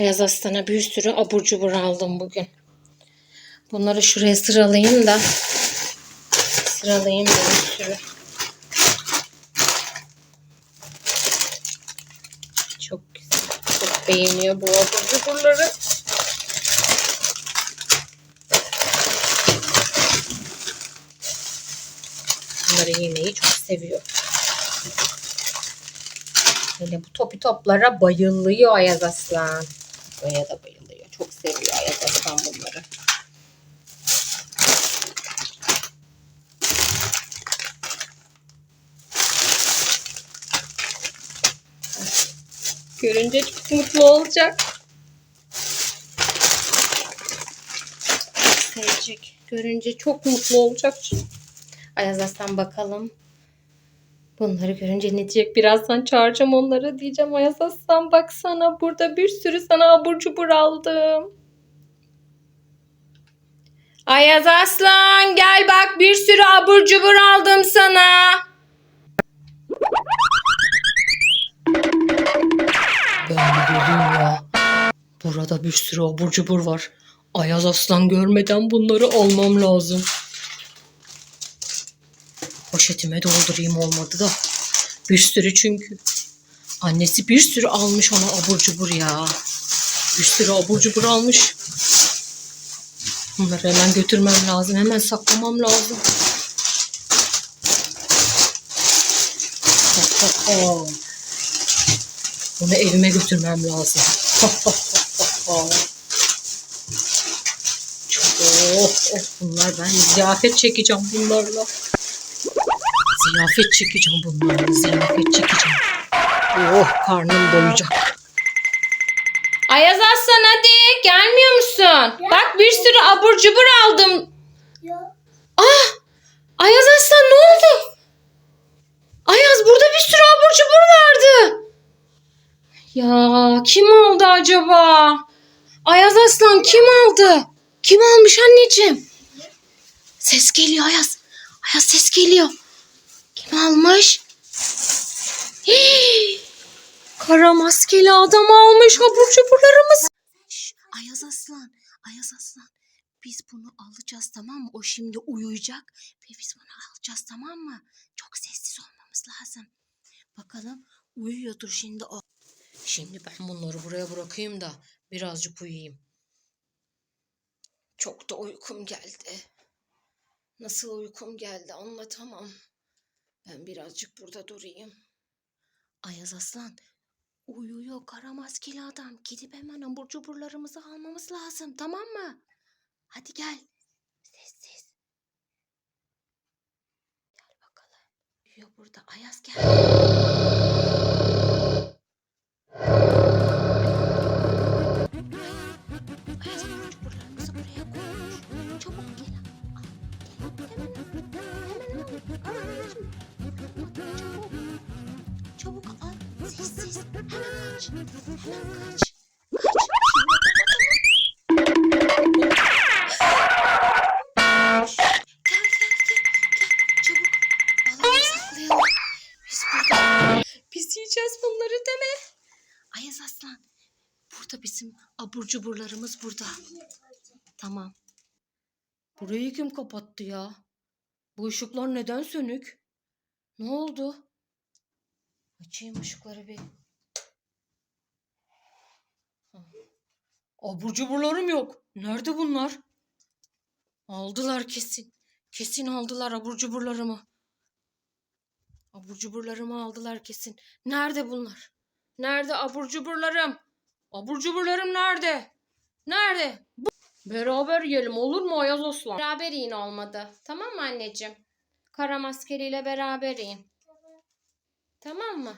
Ayaz Aslan'a bir sürü abur cubur aldım bugün. Bunları şuraya sıralayayım da. Sıralayayım da bir sürü. Çok güzel. Çok beğeniyor bu abur cuburları. Bunları yemeyi çok seviyor. Hele bu topi toplara bayılıyor Ayaz Aslan. Buraya da bayılıyor. Çok seviyor Ayaz Aslan bunları. Görünce çok mutlu olacak. Sevecek. Görünce çok mutlu olacak. Ayaz Aslan bakalım. Bunları görünce ne diyecek? Birazdan çağıracağım onları. Diyeceğim Ayaz Aslan baksana burada bir sürü sana abur cubur aldım. Ayaz Aslan gel bak bir sürü abur cubur aldım sana. Ben geleyim ya. Burada bir sürü abur cubur var. Ayaz Aslan görmeden bunları almam lazım. Poşetime doldurayım olmadı da. Bir sürü çünkü. Annesi bir sürü almış ona abur cubur ya. Bir sürü abur cubur almış. Bunları hemen götürmem lazım. Hemen saklamam lazım. Bunu evime götürmem lazım. Çok oh, oh, bunlar ben ziyafet çekeceğim bunlarla. Ziyafet çekeceğim bunlarla. Ziyafet çekeceğim. Oh karnım doyacak. Ayaz Aslan hadi gelmiyor musun? Bak bir sürü abur cubur aldım. Ya. Ah Ayaz Aslan ne oldu? Ayaz burada bir sürü abur cubur vardı. Ya kim aldı acaba? Ayaz Aslan kim aldı? Kim almış anneciğim? Ses geliyor Ayaz. Ayaz ses geliyor. Kim almış? Hii! Kara maskeli adam almış abur cuburlarımız. Ayaz Aslan, Ayaz Aslan. Biz bunu alacağız tamam mı? O şimdi uyuyacak ve biz bunu alacağız tamam mı? Çok sessiz olmamız lazım. Bakalım uyuyordur şimdi o. Şimdi ben bunları buraya bırakayım da birazcık uyuyayım. Çok da uykum geldi. Nasıl uykum geldi anlatamam. Ben birazcık burada durayım. Ayaz Aslan uyuyor kara maskeli adam. Gidip hemen abur cuburlarımızı almamız lazım tamam mı? Hadi gel. Sessiz. Gel bakalım. Uyuyor burada. Ayaz gel. Burada. Biz yiyeceğiz bunları deme. Ayaz Aslan. Burada bizim abur cuburlarımız burada. Tamam. Burayı kim kapattı ya? Bu ışıklar neden sönük? Ne oldu? Açayım ışıkları bir. Abur cuburlarım yok. Nerede bunlar? Aldılar kesin. Kesin aldılar abur cuburlarımı. Abur cuburlarımı aldılar kesin. Nerede bunlar? Nerede abur cuburlarım? Abur cuburlarım nerede? Nerede? Bu- Beraber yiyelim olur mu Ayaz Aslan? Beraber yiyin olmadı. Tamam mı anneciğim? Kara maskeliyle beraber yiyin. Tamam mı?